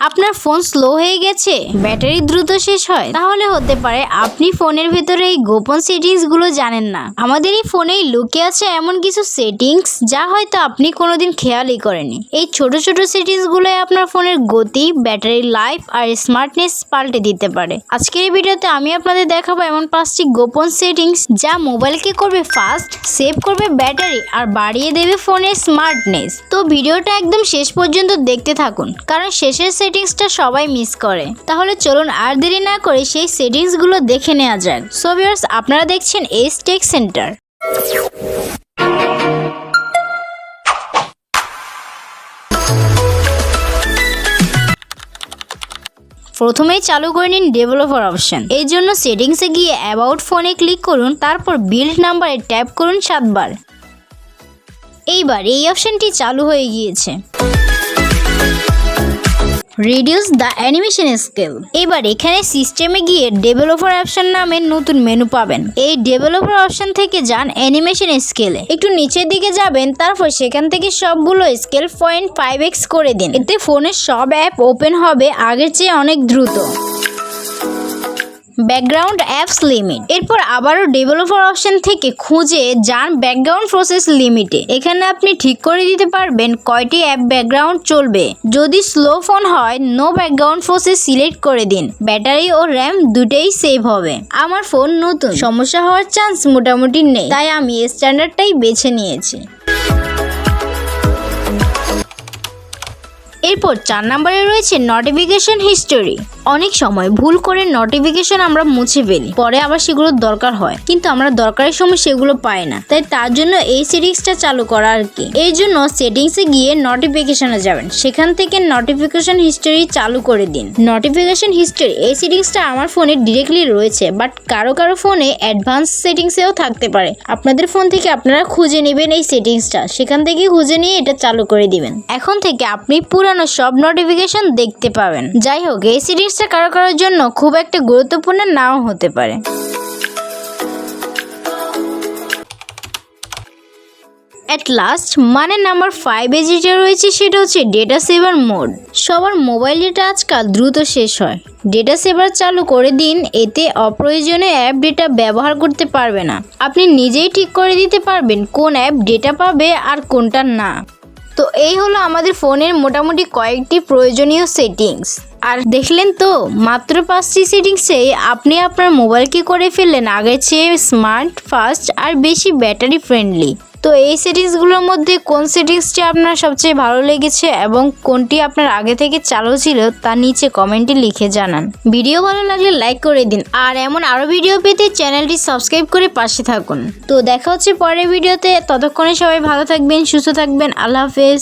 আপনার phone slow হয়ে গেছে, ব্যাটারি দ্রুত শেষ হয়, তাহলে হতে পারে আপনি ফোনের ভেতরে এই গোপন সেটিংসগুলো জানেন না। আমাদের এই ফোনেই লুকে আছে এমন কিছু সেটিংস যা হয়তো আপনি কোনোদিন খেয়ালই করেনি এই ছোট ছোট সেটিংস গুলোই আপনার ফোনের গতি, ব্যাটারি লাইফ আর স্মার্টনেস পাল্টে দিতে পারে। আজকের এই ভিডিওতে আমি আপনাদের দেখাবো এমন পাঁচটি গোপন সেটিংস যা মোবাইলকে করবে ফাস্ট, সেভ করবে ব্যাটারি আর বাড়িয়ে দেবে ফোনের স্মার্টনেস। তো ভিডিওটা একদম শেষ পর্যন্ত দেখতে থাকুন, কারণ শেষের সেটিংসটা সবাই মিস করে। তাহলে চলুন আর দেরি না করে সেই সেটিংসগুলো দেখে নেওয়া যাক। সো ভিউয়ার্স আপনারা দেখছেন এস টেক সেন্টার প্রথমেই চালু করে নিন ডেভেলপার অপশন এই জন্য সেটিংসে গিয়ে অ্যাবাউট ফোনে ক্লিক করুন, তারপর বিল্ড নাম্বারে ট্যাপ করুন সাতবার। এইবার এই অপশনটি চালু হয়ে গিয়েছে। রিডিউস দ্য অ্যানিমেশন স্কেল এবার এখানে সিস্টেমে গিয়ে ডেভেলপার অপশন নামে নতুন মেনু পাবেন। এই ডেভেলপার অপশন থেকে যান অ্যানিমেশন স্কেলে একটু নিচের দিকে যাবেন, তারপর সেখান থেকে সবগুলো স্কেল পয়েন্ট ফাইভ এক্স করে দিন। এতে ফোনের সব অ্যাপ ওপেন হবে, আগের চেয়ে অনেক দ্রুত। Background apps limit. এরপর আবারও ডেভেলপার অপশন থেকে খুঁজে যান ব্যাকগ্রাউন্ড প্রসেস লিমিটে। এখানে আপনি ঠিক করে দিতে পারবেন কয়টি অ্যাপ ব্যাকগ্রাউন্ড চলবে। যদি স্লো ফোন হয়, নো ব্যাকগ্রাউন্ড প্রসেস সিলেক্ট করে দিন। ব্যাটারি ও র্যাম দুটেই সেভ হবে। আমার ফোন নতুন। সমস্যা হওয়ার চান্স মোটামুটি নেই। তাই আমি স্ট্যান্ডার্ডটাই বেছে নিয়েছি। এরপর চার নম্বরে রয়েছে নোটিফিকেশন হিস্টোরি অনেক সময় ভুল করে নোটিফিকেশন আমরা মুছে ফেলি। পরে আবার সেগুলোর দরকার হয়। কিন্তু আমরা দরকারের সময় সেগুলো পাই না। তাই তার জন্য এই সেটিংসটা চালু করা আর কি। এই জন্য সেটিংসে গিয়ে নোটিফিকেশনে যাবেন। সেখান থেকে নোটিফিকেশন হিস্টোরি চালু করে দিন। নোটিফিকেশন হিস্টোরি এই সেটিংসটা আমার ফোনে ডিরেক্টলি রয়েছে। বাট কারও কারও ফোনে অ্যাডভান্স সেটিংসেও থাকতে পারে। আপনাদের ফোন থেকে আপনারা খুঁজে নেবেন এই সেটিংসটা সেখান থেকে খুঁজে নিয়ে এটা চালু করে দিবেন। এখন থেকে আপনি পুরানো সব নোটিফিকেশন দেখতে পাবেন। যাই হোক, এই সিরিজটা কারও কারোর জন্য খুব একটা গুরুত্বপূর্ণ নাও হতে পারে। অ্যাট লাস্ট মানে নাম্বার ফাইভে যেটা রয়েছে সেটা হচ্ছে ডেটা সেভার মোড সবার মোবাইল ডেটা আজকাল দ্রুত শেষ হয়। ডেটা সেভার চালু করে দিন, এতে অপ্রয়োজনীয় অ্যাপ ডেটা ব্যবহার করতে পারবে না। আপনি নিজেই ঠিক করে দিতে পারবেন কোন অ্যাপ ডেটা পাবে আর কোনটা না। তো এই হলো আমাদের ফোনের মোটামুটি কয়েকটি প্রয়োজনীয় সেটিংস আর দেখলেন তো, মাত্র পাঁচটি সেটিংসে আপনি আপনার মোবাইলকে করে ফেললেন? আগের চেয়ে স্মার্ট ফাস্ট আর বেশি ব্যাটারি ফ্রেন্ডলি তো এই সেটিংসগুলোর মধ্যে কোন সেটিংসটি আপনার সবচেয়ে ভালো লেগেছে এবং কোনটি আপনার আগে থেকে চালু ছিল তা নিচে কমেন্টে লিখে জানান। ভিডিও ভালো লাগলে লাইক করে দিন আর এমন আরও ভিডিও পেতে চ্যানেলটি সাবস্ক্রাইব করে পাশে থাকুন। তো দেখা হচ্ছে পরের ভিডিওতে ততক্ষণে সবাই ভালো থাকবেন, সুস্থ থাকবেন। আল্লাহ হাফেজ।